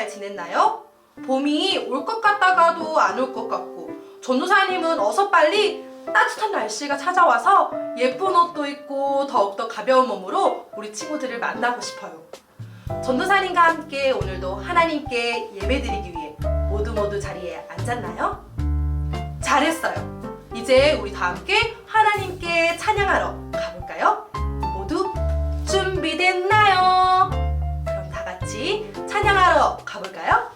잘 지냈나요? 봄이 올 것 같다가도 안 올 것 같고 전도사님은 어서 빨리 따뜻한 날씨가 찾아와서 예쁜 옷도 입고 더욱더 가벼운 몸으로 우리 친구들을 만나고 싶어요. 전도사님과 함께 오늘도 하나님께 예배드리기 위해 모두 모두 자리에 앉았나요? 잘했어요. 이제 우리 다 함께 하나님께 찬양하러 가볼까요? 모두 준비됐나요? 찬양하러 가볼까요?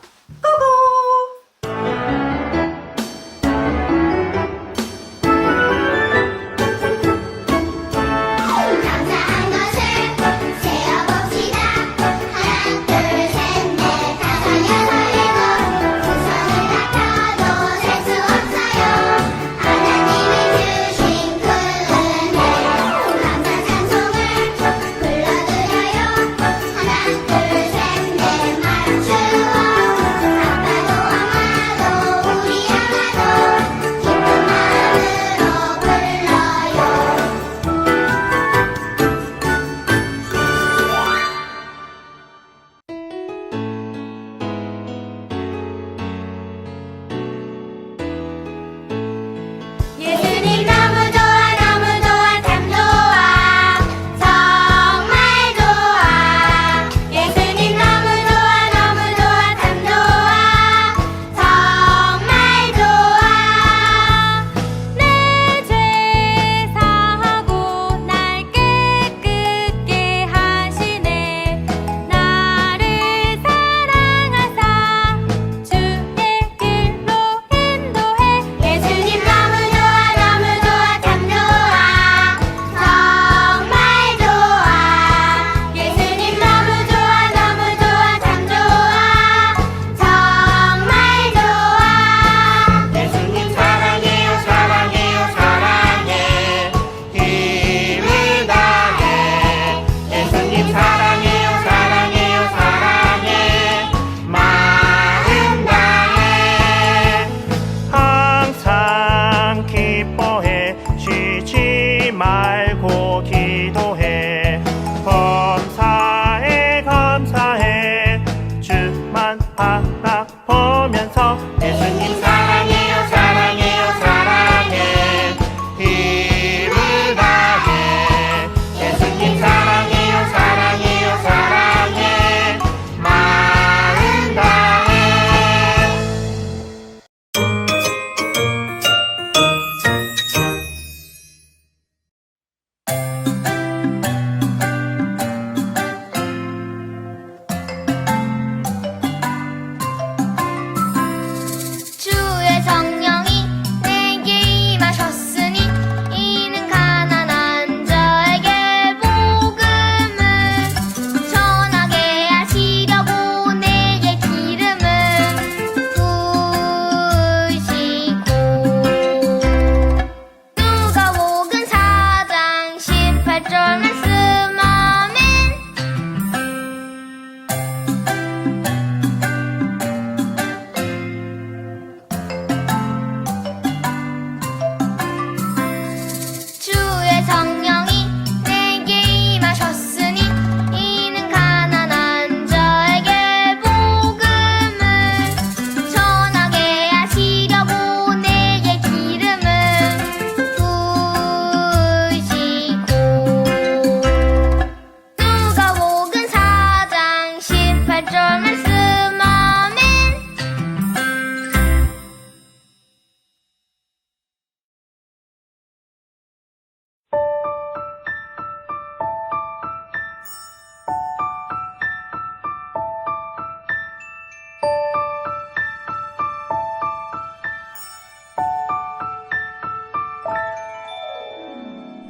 발전을 스마민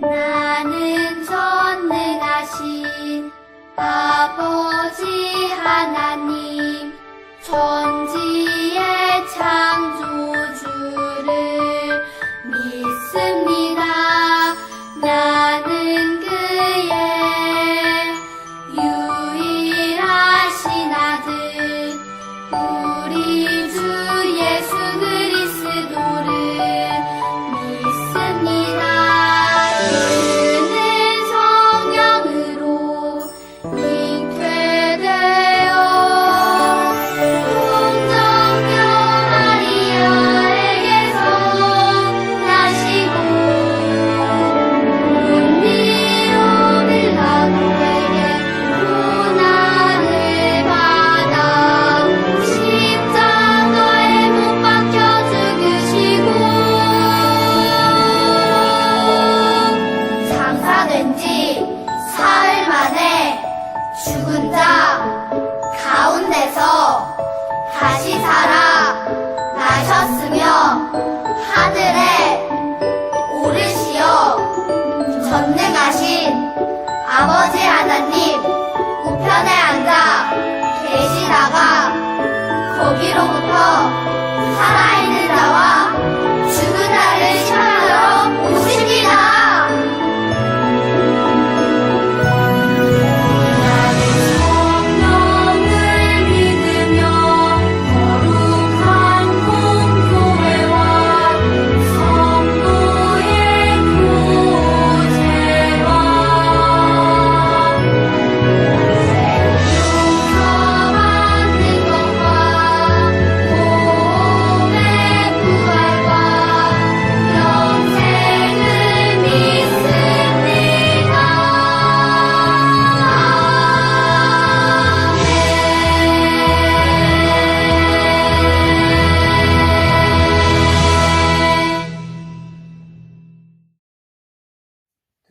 나는 전능하신 아버지. 하나님 전지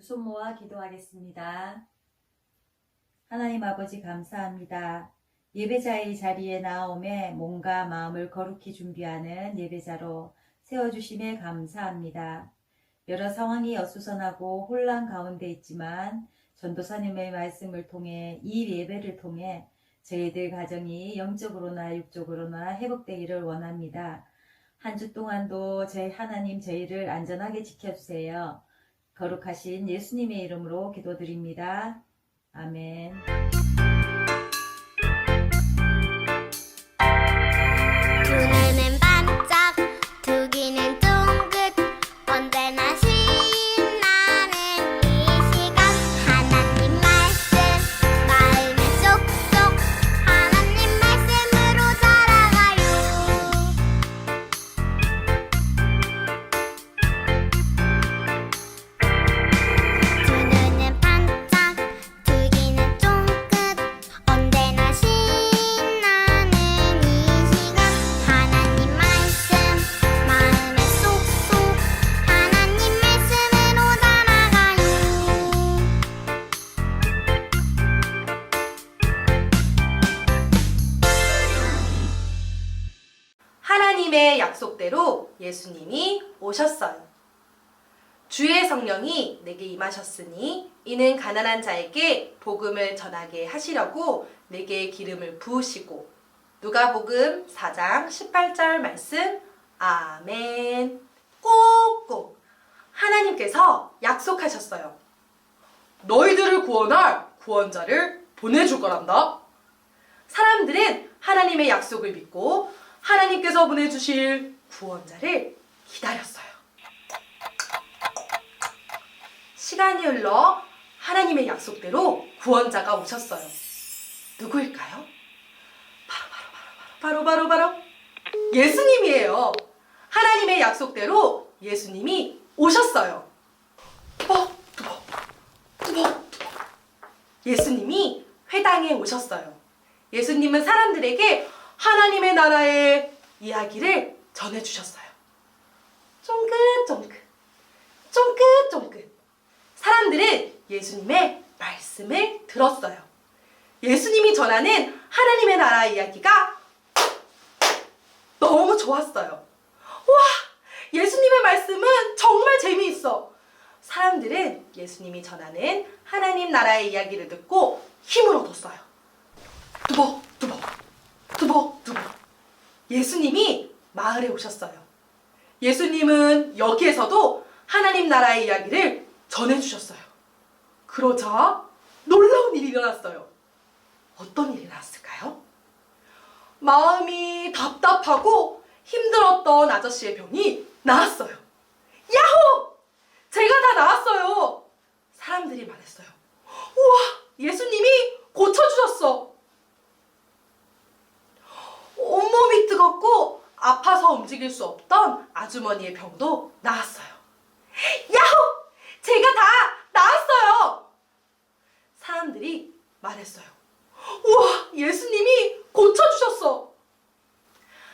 두 손 모아 기도하겠습니다. 하나님 아버지 감사합니다. 예배자의 자리에 나옴에 몸과 마음을 거룩히 준비하는 예배자로 세워주심에 감사합니다. 여러 상황이 어수선하고 혼란 가운데 있지만 전도사님의 말씀을 통해 이 예배를 통해 저희들 가정이 영적으로나 육적으로나 회복되기를 원합니다. 한 주 동안도 저희 하나님 저희를 안전하게 지켜주세요. 거룩하신 예수님의 이름으로 기도드립니다. 아멘. 약속대로 예수님이 오셨어요. 주의 성령이 내게 임하셨으니 이는 가난한 자에게 복음을 전하게 하시려고 내게 기름을 부으시고 누가복음 4장 18절 말씀 아멘 꼭꼭 하나님께서 약속하셨어요. 너희들을 구원할 구원자를 보내줄 거란다. 사람들은 하나님의 약속을 믿고 하나님께서 보내주실 구원자를 기다렸어요. 시간이 흘러 하나님의 약속대로 구원자가 오셨어요. 누구일까요? 바로 바로 바로 바로 바로 바로 바로 예수님이에요. 하나님의 약속대로 예수님이 오셨어요. 뚜벅 뚜벅 뚜벅 예수님이 회당에 오셨어요. 예수님은 사람들에게 하나님의 나라의 이야기를 전해주셨어요. 쫑긋쫑긋, 쫑긋쫑긋. 사람들은 예수님의 말씀을 들었어요. 예수님이 전하는 하나님의 나라 이야기가 너무 좋았어요. 와, 예수님의 말씀은 정말 재미있어. 사람들은 예수님이 전하는 하나님 나라의 이야기를 듣고 힘을 얻었어요. 두벅 두벅 두벅 두벅 예수님이 마을에 오셨어요. 예수님은 여기에서도 하나님 나라의 이야기를 전해주셨어요. 그러자 놀라운 일이 일어났어요. 어떤 일이 일어났을까요? 마음이 답답하고 힘들었던 아저씨의 병이 나았어요. 야호! 제가 다 나았어요. 사람들이 말했어요. 우와, 예수님이 고쳐주셨어. 온몸이 뜨겁고 아파서 움직일 수 없던 아주머니의 병도 나았어요. 야호! 제가 다 나았어요! 사람들이 말했어요. 우와, 예수님이 고쳐주셨어!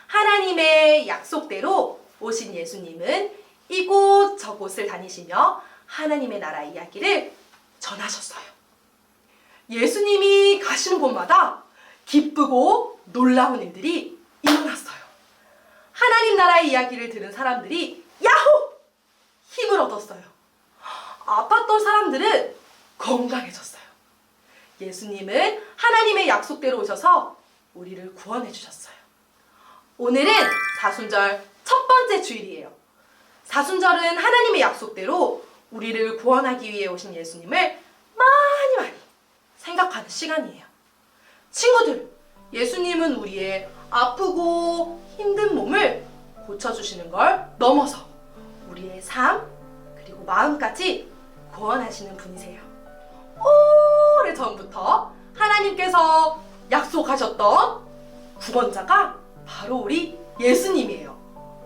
하나님의 약속대로 오신 예수님은 이곳 저곳을 다니시며 하나님의 나라 이야기를 전하셨어요. 예수님이 가시는 곳마다 기쁘고 놀라운 일들이. 하나님 나라의 이야기를 들은 사람들이 야호! 힘을 얻었어요. 아팠던 사람들은 건강해졌어요. 예수님은 하나님의 약속대로 오셔서 우리를 구원해 주셨어요. 오늘은 사순절 첫 번째 주일이에요. 사순절은 하나님의 약속대로 우리를 구원하기 위해 오신 예수님을 많이 많이 생각하는 시간이에요. 친구들, 예수님은 우리의 아프고 힘든 몸을 고쳐주시는 걸 넘어서 우리의 삶, 그리고 마음까지 구원하시는 분이세요. 오래 전부터 하나님께서 약속하셨던 구원자가 바로 우리 예수님이에요.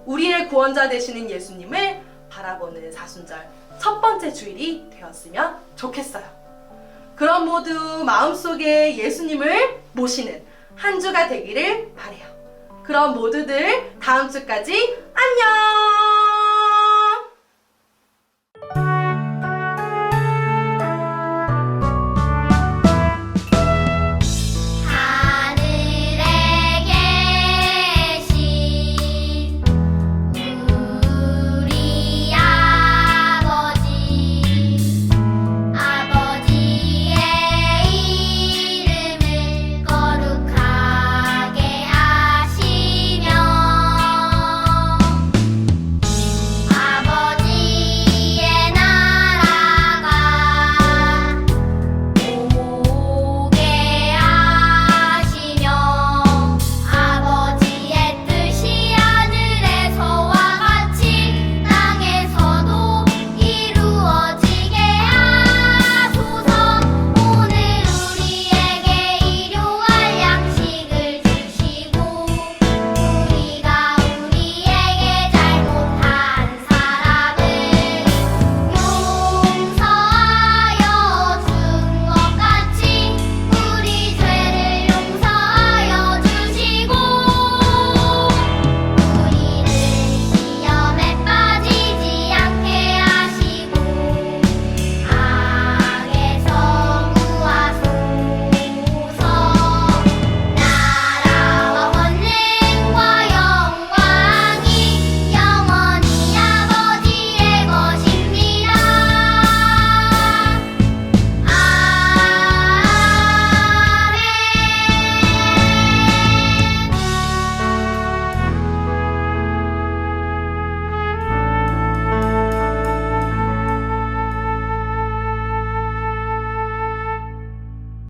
우리의 구원자 되시는 예수님을 바라보는 사순절 첫 번째 주일이 되었으면 좋겠어요. 그럼 모두 마음속에 예수님을 모시는 한 주가 되기를 바래요. 그럼 모두들 다음 주까지 안녕!